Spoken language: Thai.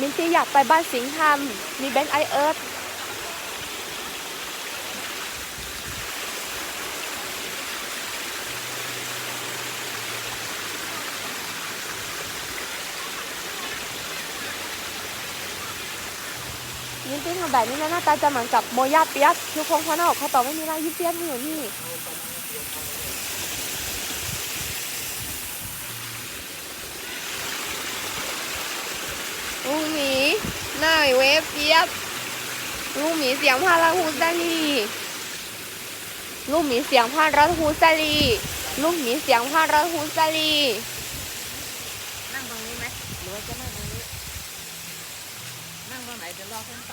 มินตี้อยากไปบ้านสิงห์ธรรมมีเบนซ์ไอเอิร์ธมินตี้ทำแบบนี้นะหน้าตาจะเหมือนกับโมยาเปียกทุกคนเขาหน้าอกเขาตอไม่มีลายยิ้มเปียกนี่อยู่นี่ ลูกหมีหน้าเวฟเปียบลูกหมีเสียงพาราฮูซาลีลูกหมีเสียงพาราฮูซาลีลูกหมีเสียงพาราฮูซาลีนั่งตรงนี้ไหมหรือว่าจะนั่งตรงนี้ นั่งตรงไหนจะรอขึ้นไป